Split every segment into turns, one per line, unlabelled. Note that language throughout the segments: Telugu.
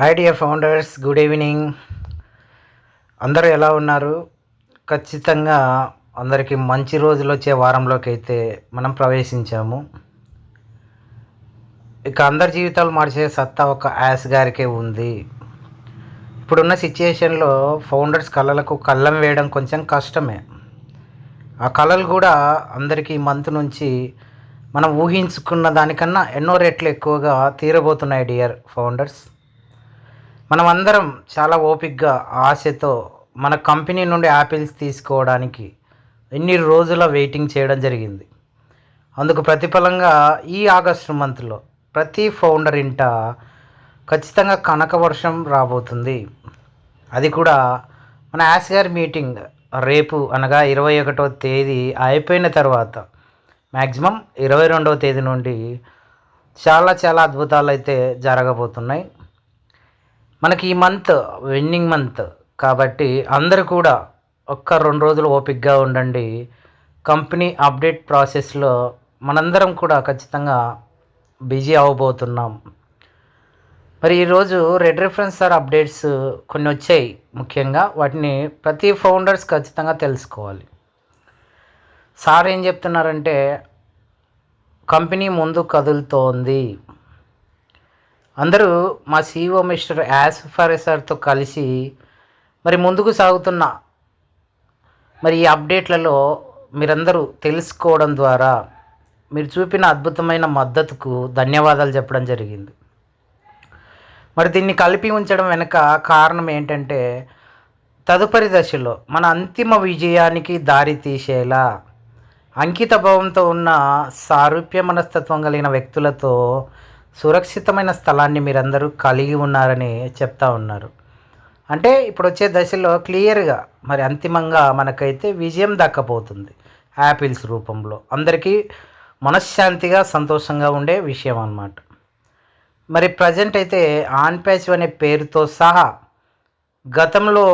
Hi dear founders good evening అందరూ ఎలా ఉన్నారు? ఖచ్చితంగా అందరికీ మంచి రోజులు వచ్చే వారంలోకి అయితే మనం ప్రవేశించాము. ఇక అందరి జీవితాలు మార్చే సత్తా ఒక యాస్ గారికే ఉంది. ఇప్పుడున్న సిచ్యుయేషన్లో ఫౌండర్స్ కళలకు కళ్ళం వేయడం కొంచెం కష్టమే. ఆ కళలు కూడా అందరికీ ఈ మంత్ నుంచి మనం ఊహించుకున్న దానికన్నా ఎన్నో రెట్లు ఎక్కువగా తీరబోతున్నాయి డియర్ ఫౌండర్స్ మనం అందరం చాలా ఓపిక్గా ఆశతో మన కంపెనీ నుండి యాపిల్స్ తీసుకోవడానికి ఎన్ని రోజుల వెయిటింగ్ చేయడం జరిగింది. అందుకు ప్రతిఫలంగా ఈ ఆగస్టు మంత్లో ప్రతి ఫౌండర్ ఇంట ఖచ్చితంగా కనక వర్షం రాబోతుంది. అది కూడా మన యాస్గారి మీటింగ్ రేపు అనగా ఇరవై ఒకటో తేదీ అయిపోయిన తర్వాత మ్యాక్సిమం ఇరవై రెండవ తేదీ నుండి చాలా చాలా అద్భుతాలు అయితే జరగబోతున్నాయి. మనకి ఈ మంత్ విన్నింగ్ మంత్ కాబట్టి అందరూ కూడా ఒక్క రెండు రోజులు ఓపిక్గా ఉండండి. కంపెనీ అప్డేట్ ప్రాసెస్లో మనందరం కూడా ఖచ్చితంగా బిజీ అవ్వబోతున్నాం. మరి ఈరోజు రెడ్ రిఫరెన్స్ సార్ అప్డేట్స్ కొన్ని వచ్చాయి ముఖ్యంగా. వాటిని ప్రతి ఫౌండర్స్ ఖచ్చితంగా తెలుసుకోవాలి. సార్ ఏం చెప్తున్నారంటే కంపెనీ ముందు కదులుతోంది. అందరూ మా సిఇఓ మిస్టర్ యాస్ సార్తో కలిసి మరి ముందుకు సాగుతున్న మరి ఈ అప్డేట్లలో మీరందరూ తెలుసుకోవడం ద్వారా మీరు చూపిన అద్భుతమైన మద్దతుకు ధన్యవాదాలు చెప్పడం జరిగింది. మరి దీన్ని కలిపి ఉంచడం వెనుక కారణం ఏంటంటే తదుపరి దశలో మన అంతిమ విజయానికి దారి తీసేలా అంకిత భావంతో ఉన్న సారూప్య మనస్తత్వం కలిగిన వ్యక్తులతో సురక్షితమైన స్థలాన్ని మీరందరూ కలిగి ఉన్నారని చెప్తా ఉన్నారు. అంటే ఇప్పుడు వచ్చే దశలో క్లియర్గా మరి అంతిమంగా మనకైతే విజయం దక్కపోతుంది యాపిల్స్ రూపంలో అందరికీ మనశ్శాంతిగా సంతోషంగా ఉండే విషయం అన్నమాట. మరి ప్రజెంట్ అయితే ఆన్ ప్యాచ్ అనే పేరుతో సహా గతంలో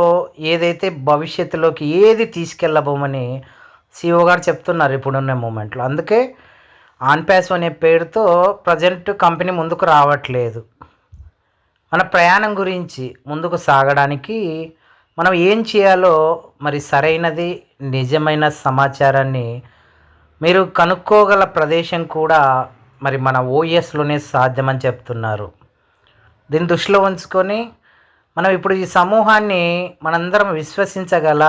ఏదైతే భవిష్యత్తులోకి ఏది తీసుకెళ్ళబోమని సిఓ గారు చెప్తున్నారు ఇప్పుడున్న మూమెంట్లో. అందుకే ఆన్పాస్ అనే పేరుతో ప్రజెంట్ కంపెనీ ముందుకు రావట్లేదు. మన ప్రయాణం గురించి ముందుకు సాగడానికి మనం ఏం చేయాలో మరి సరైనది నిజమైన సమాచారాన్ని మీరు కనుక్కోగల ప్రదేశం కూడా మరి మన ఓఎస్లోనే సాధ్యమని చెప్తున్నారు. దీన్ని దృష్టిలో ఉంచుకొని మనం ఇప్పుడు ఈ సమూహాన్ని మనందరం విశ్వసించగల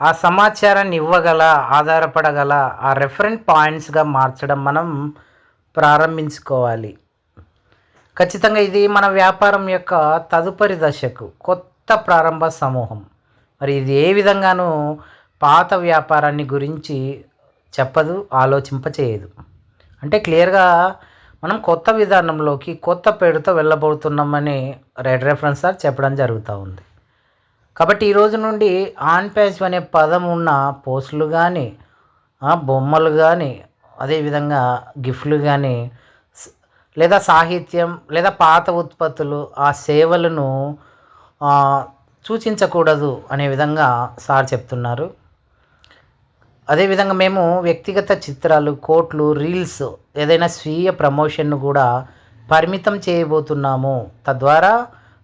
ఆ సమాచారాన్ని ఇవ్వగల ఆధారపడగల ఆ రెఫరెంట్ పాయింట్స్గా మార్చడం మనం ప్రారంభించుకోవాలి. ఖచ్చితంగా ఇది మన వ్యాపారం యొక్క తదుపరి దశకు కొత్త ప్రారంభ సమూహం. మరి ఇది ఏ విధంగానూ పాత వ్యాపారాన్ని గురించి చెప్పదు ఆలోచింపచేయదు. అంటే క్లియర్గా మనం కొత్త విధానంలోకి కొత్త పేరుతో వెళ్ళబోతున్నామని రెడ్ రెఫరెన్స్ సార్ చెప్పడం జరుగుతూ ఉంది. కాబట్టి ఈరోజు నుండి ఆన్ పేజ్ అనే పదం ఉన్న పోస్టులు కానీ బొమ్మలు కానీ అదేవిధంగా గిఫ్ట్లు కానీ లేదా సాహిత్యం లేదా పాత ఉత్పత్తులు ఆ సేవలను సూచించకూడదు అనే విధంగా సార్ చెప్తున్నారు. అదేవిధంగా మేము వ్యక్తిగత చిత్రాలు కోట్లు రీల్స్ ఏదైనా స్వీయ ప్రమోషన్ను కూడా పరిమితం చేయబోతున్నాము. తద్వారా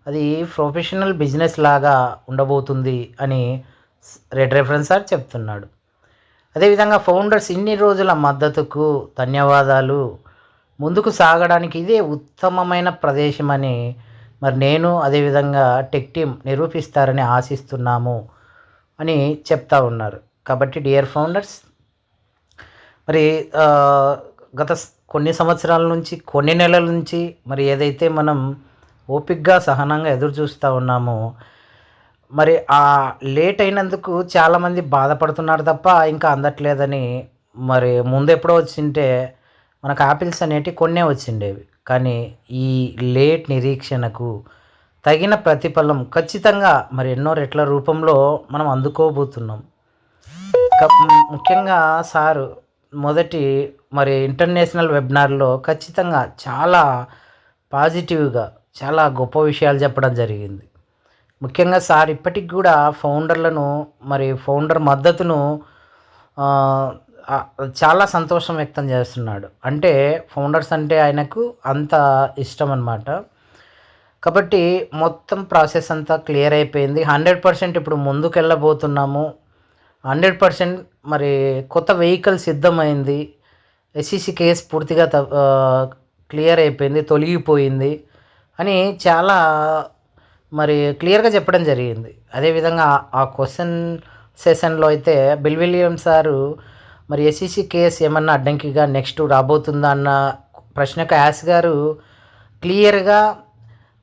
అది ప్రొఫెషనల్ బిజినెస్ లాగా ఉండబోతుంది అని రెడ్ రెఫరెన్స్ సార్ చెప్తున్నాడు. అదేవిధంగా ఫౌండర్స్ ఇన్ని రోజుల మద్దతుకు ధన్యవాదాలు. ముందుకు సాగడానికి ఇదే ఉత్తమమైన ప్రదేశం అని మరి నేను అదేవిధంగా టెక్ టీమ్ నిరూపిస్తారని ఆశిస్తున్నాము అని చెప్తా ఉన్నారు. కాబట్టి డియర్ ఫౌండర్స్ మరి గత కొన్ని సంవత్సరాల నుంచి కొన్ని నెలల నుంచి మరి ఏదైతే మనం ఓపిక్గా సహనంగా ఎదురు చూస్తూ ఉన్నాము. మరి ఆ లేట్ అయినందుకు చాలామంది బాధపడుతున్నారు తప్ప ఇంకా అందట్లేదని మరి ముందు ఎప్పుడో వచ్చింటే మనకు ఆపిల్స్ అనేటివి కొన్నే వచ్చిండేవి. కానీ ఈ లేట్ నిరీక్షణకు తగిన ప్రతిఫలం ఖచ్చితంగా మరి ఎన్నో రెట్ల రూపంలో మనం అందుకోబోతున్నాం. ముఖ్యంగా సారు మొదటి మరి ఇంటర్నేషనల్ వెబినార్లో ఖచ్చితంగా చాలా పాజిటివ్గా చాలా గొప్ప విషయాలు చెప్పడం జరిగింది. ముఖ్యంగా సార్ ఇప్పటికి కూడా ఫౌండర్లను మరి ఫౌండర్ మద్దతును చాలా సంతోషం వ్యక్తం చేస్తున్నాడు. అంటే ఫౌండర్స్ అంటే ఆయనకు అంత ఇష్టం అన్నమాట కాబట్టి మొత్తం ప్రాసెస్ అంతా క్లియర్ అయిపోయింది. హండ్రెడ్ పర్సెంట్ ఇప్పుడు ముందుకు వెళ్ళబోతున్నాము హండ్రెడ్ పర్సెంట్ మరి కొత్త వెహికల్ సిద్ధమైంది. ఎస్సీసీ కేసు పూర్తిగా త క్లియర్ అయిపోయింది తొలగిపోయింది. అని చాలా మరి క్లియర్గా చెప్పడం జరిగింది. అదేవిధంగా ఆ క్వశ్చన్ సెషన్లో అయితే బిల్ విలియం సారు మరి ఎస్సీసీ కేసు ఏమన్నా అడ్డంకిగా నెక్స్ట్ రాబోతుందా అన్న ప్రశ్నకు యాస్ గారు క్లియర్గా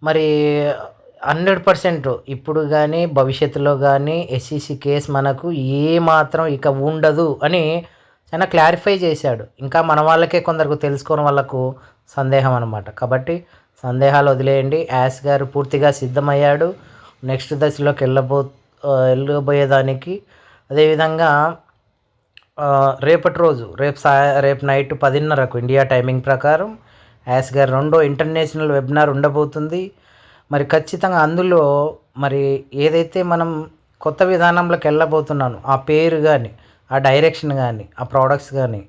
మరి హండ్రెడ్ పర్సెంట్ ఇప్పుడు కానీ భవిష్యత్తులో కానీ ఎస్సీసీ కేసు మనకు ఏ మాత్రం ఇక ఉండదు అని చాలా క్లారిఫై చేశాడు. ఇంకా మన వాళ్ళకే కొందరికి తెలుసుకోని వాళ్ళకు సందేహం అనమాట కాబట్టి సందేహాలు వదిలేయండి. యాస్ గారు పూర్తిగా సిద్ధమయ్యాడు. నెక్స్ట్ దశలోకి వెళ్ళబో వెళ్ళబోయేదానికి అదేవిధంగా రేపటి రోజు రేపు సా రేపు నైట్ పదిన్నరకు ఇండియా టైమింగ్ ప్రకారం యాస్ గారు రెండో ఇంటర్నేషనల్ వెబినార్ ఉండబోతుంది. మరి ఖచ్చితంగా అందులో మరి ఏదైతే మనం కొత్త విధానంలోకి వెళ్ళబోతున్నాను ఆ పేరు కానీ ఆ డైరెక్షన్ కానీ ఆ ప్రోడక్ట్స్ కానీ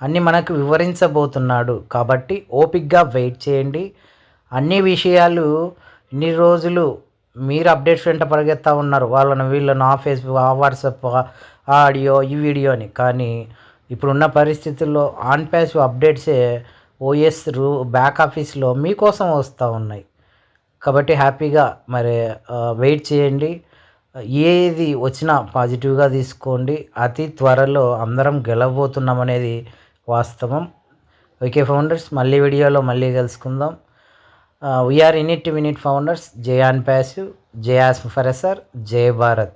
అన్నీ మనకు వివరించబోతున్నాడు. కాబట్టి ఓపిక్గా వెయిట్ చేయండి. అన్ని విషయాలు ఇన్ని రోజులు మీరు అప్డేట్స్ వెంట పరిగెత్తా ఉన్నారు. వాళ్ళను వీళ్ళను ఆ ఫేస్బుక్ ఆ వాట్సాప్ ఆ ఆడియో ఈ వీడియో అని. కానీ ఇప్పుడున్న పరిస్థితుల్లో ఆన్ ప్యాస్ అప్డేట్సే ఓఎస్ రూ బ్యాక్ ఆఫీస్లో మీకోసం వస్తూ ఉన్నాయి. కాబట్టి హ్యాపీగా మరి వెయిట్ చేయండి. ఏది వచ్చినా పాజిటివ్గా తీసుకోండి. అతి త్వరలో అందరం గెలవబోతున్నాం అనేది వాస్తవం. ఓకే ఫౌండర్స్ మళ్ళీ వీడియోలో మళ్ళీ కలుసుకుందాం. We're in it win it founders Jayan passive జయాస్ ఫరెసర్ జయ భారత్